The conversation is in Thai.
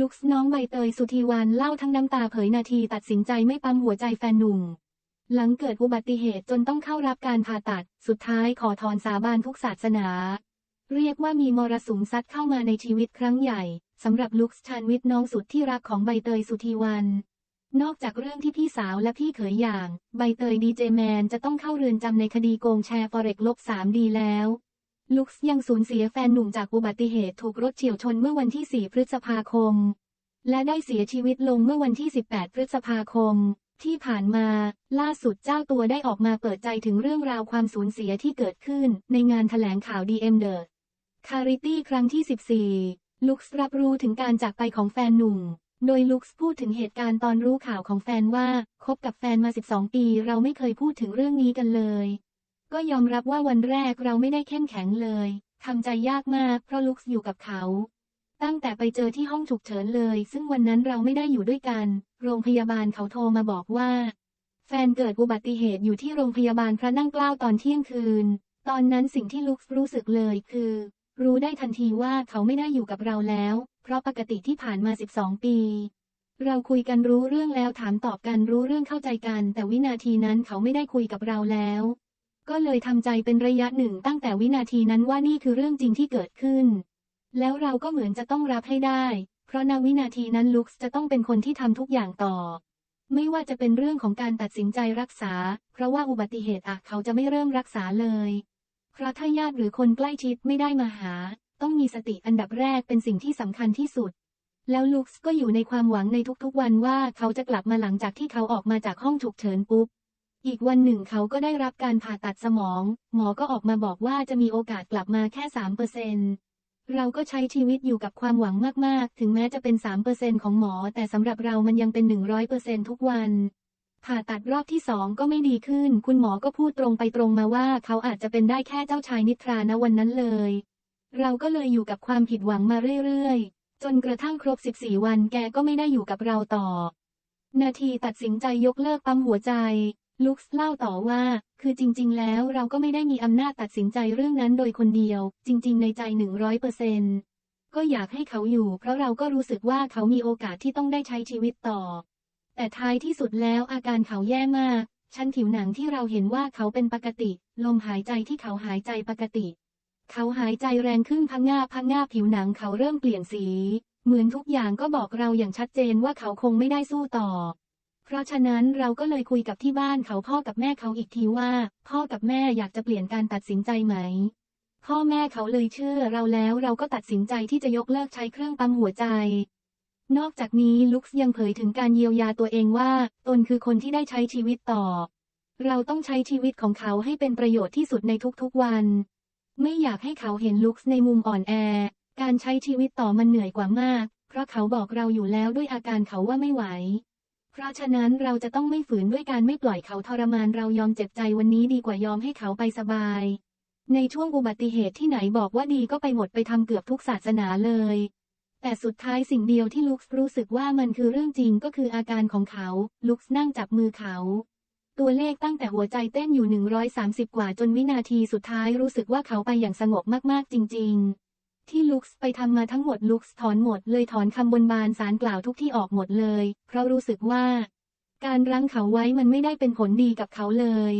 ลุคส์น้องใบเตยสุธีวันเล่าทั้งน้ำตาเผยนาทีตัดสินใจไม่ปั๊มหัวใจแฟนหนุ่ม หลังเกิดอุบัติเหตุจนต้องเข้ารับการผ่าตัด สุดท้ายขอถอนสาบานทุกศาสนา เรียกว่ามีมรสุมซัดเข้ามาในชีวิตครั้งใหญ่สำหรับลุคส์ชานวิทย์น้องสุดที่รักของใบเตยสุธีวัน นอกจากเรื่องที่พี่สาวและพี่เขยอย่าง ใบเตยดีเจแมนจะต้องเข้าเรือนจำในคดีโกงแชร์ฟอเร็กลบ3ดีแล้ว ลุคส์ยังสูญเสียแฟนหนุ่มจากอุบัติเหตุถูกรถเฉียวชนเมื่อวันที่ 4 พฤษภาคม และได้เสียชีวิตลงเมื่อวันที่ 18 พฤษภาคม ที่ผ่านมา ล่าสุดเจ้าตัวได้ออกมาเปิดใจถึงเรื่องราวความสูญเสียที่เกิดขึ้น ในงานแถลงข่าว DM The Charity ครั้งที่ 14 ลุคส์รับรู้ถึงการจากไปของแฟนหนุ่ม โดยลุคส์พูดถึงเหตุการณ์ตอนรู้ข่าวของแฟนว่าคบกับแฟนมา 12 ปี เราไม่เคยพูดถึงเรื่องนี้กันเลย ก็ยอมรับว่าวันแรกเราไม่ได้เข้มแข็งเลยทำใจยากมากเพราะลุคส์อยู่กับเขา ตั้งแต่ไปเจอที่ห้องฉุกเฉินเลย ซึ่งวันนั้นเราไม่ได้อยู่ด้วยกัน โรงพยาบาลเขาโทรมาบอกว่า แฟนเกิดอุบัติเหตุอยู่ที่โรงพยาบาลพระนั่งเกล้าตอนเที่ยงคืน ตอนนั้นสิ่งที่ลุคส์รู้สึกเลยคือ รู้ได้ทันทีว่าเขาไม่ได้อยู่กับเราแล้ว เพราะปกติที่ผ่านมา 12 ปี เราคุยกันรู้เรื่องแล้วถามตอบกันรู้เรื่องเข้าใจกัน แต่วินาทีนั้นเขาไม่ได้คุยกับเราแล้ว ก็เลยทำใจเป็นระยะหนึ่งตั้งแต่วินาทีนั้นว่านี่คือเรื่องจริงที่เกิดขึ้น แล้วเราก็เหมือนจะต้องรับให้ได้ เพราะณวินาทีนั้นลุคส์จะต้องเป็นคนที่ทำทุกอย่างต่อ ไม่ว่าจะเป็นเรื่องของการตัดสินใจรักษา เพราะว่าอุบัติเหตุอะเขาจะไม่เริ่มรักษาเลย เพราะถ้าญาติหรือคนใกล้ชิดไม่ได้มาหา ต้องมีสติอันดับแรกเป็นสิ่งที่สำคัญที่สุดแล้วลุคส์ก็อยู่ในความหวังในทุกๆวันว่าเขาจะกลับมาหลังจากที่เขาออกมาจากห้องฉุกเฉินปุ๊บ อีกวันหนึ่งเขาก็ได้รับการผ่าตัดสมอง หมอก็ออกมาบอกว่าจะมีโอกาสกลับมาแค่3%เปอร์เซ็นต์เราก็ใช้ชีวิตอยู่กับความหวังมาก ๆ ถึงแม้จะเป็น3%เปอร์เซ็นต์ของหมอ แต่สำหรับเรามันยังเป็น100%เปอร์เซ็นต์ทุกวัน ผ่าตัดรอบที่สองก็ไม่ดีขึ้น คุณหมอก็พูดตรงไปตรงมาว่าเขาอาจจะเป็นได้แค่เจ้าชายนิทราณวันนั้นเลย เราก็เลยอยู่กับความผิดหวังมาเรื่อย ๆ จนกระทั่งครบ 14 วันแกก็ไม่ได้อยู่กับเราต่อ นาทีตัดสินใจยกเลิกปั๊มหัวใจ ลุคส์เล่าต่อว่า คือจริง ๆ แล้วเราก็ไม่ได้มีอำนาจตัดสินใจเรื่องนั้นโดยคนเดียว จริง ๆ ในใจ100เปอร์เซนต์ก็อยากให้เขาอยู่ เพราะเราก็รู้สึกว่าเขามีโอกาสที่ต้องได้ใช้ชีวิตต่อ แต่ท้ายที่สุดแล้วอาการเขาแย่มาก ชั้นผิวหนังที่เราเห็นว่าเขาเป็นปกติ ลมหายใจที่เขาหายใจปกติ เขาหายใจแรงขึ้นพังงาพังงาผิวหนังเขาเริ่มเปลี่ยนสี เหมือนทุกอย่างก็บอกเราอย่างชัดเจนว่าเขาคงไม่ได้สู้ต่อ เพราะฉะนั้นเราก็เลยคุยกับที่บ้านเขาพ่อกับแม่เขาอีกทีว่า พ่อกับแม่อยากจะเปลี่ยนการตัดสินใจไหม พ่อแม่เขาเลยเชื่อเราแล้วเราก็ตัดสินใจที่จะยกเลิกใช้เครื่องปั๊มหัวใจ นอกจากนี้ลุคสยังเผยถึงการเยียวยาตัวเองว่า ตนคือคนที่ได้ใช้ชีวิตต่อ เราต้องใช้ชีวิตของเขาให้เป็นประโยชน์ที่สุดในทุกๆวัน ไม่อยากให้เขาเห็นลุคส์ในมุมอ่อนแอ การใช้ชีวิตต่อมันเหนื่อยกว่ามาก เพราะเขาบอกเราอยู่แล้วด้วยอาการเขาว่าไม่ไหว เพราะฉะนั้นเราจะต้องไม่ฝืนด้วยการไม่ปล่อยเขาทรมานเรายอมเจ็บใจวันนี้ดีกว่ายอมให้เขาไปสบาย ในช่วงอุบัติเหตุที่ไหนบอกว่าดีก็ไปหมดไปทำเกือบทุกศาสนาเลย แต่สุดท้ายสิ่งเดียวที่ลุครู้สึกว่ามันคือเรื่องจริงก็คืออาการของเขา ลุคนั่งจับมือเขาตัวเลขตั้งแต่หัวใจเต้นอยู่ 130 กว่าจนวินาทีสุดท้ายรู้สึกว่าเขาไปอย่างสงบมาก ๆ จริง ๆ ที่ลุคส์ไปทำมาทั้งหมดลุคส์ถอนหมดเลยถอนคำบนบานสารกล่าวทุกที่ออกหมดเลย เพราะรู้สึกว่า การรั้งเขาไว้มันไม่ได้เป็นผลดีกับเขาเลย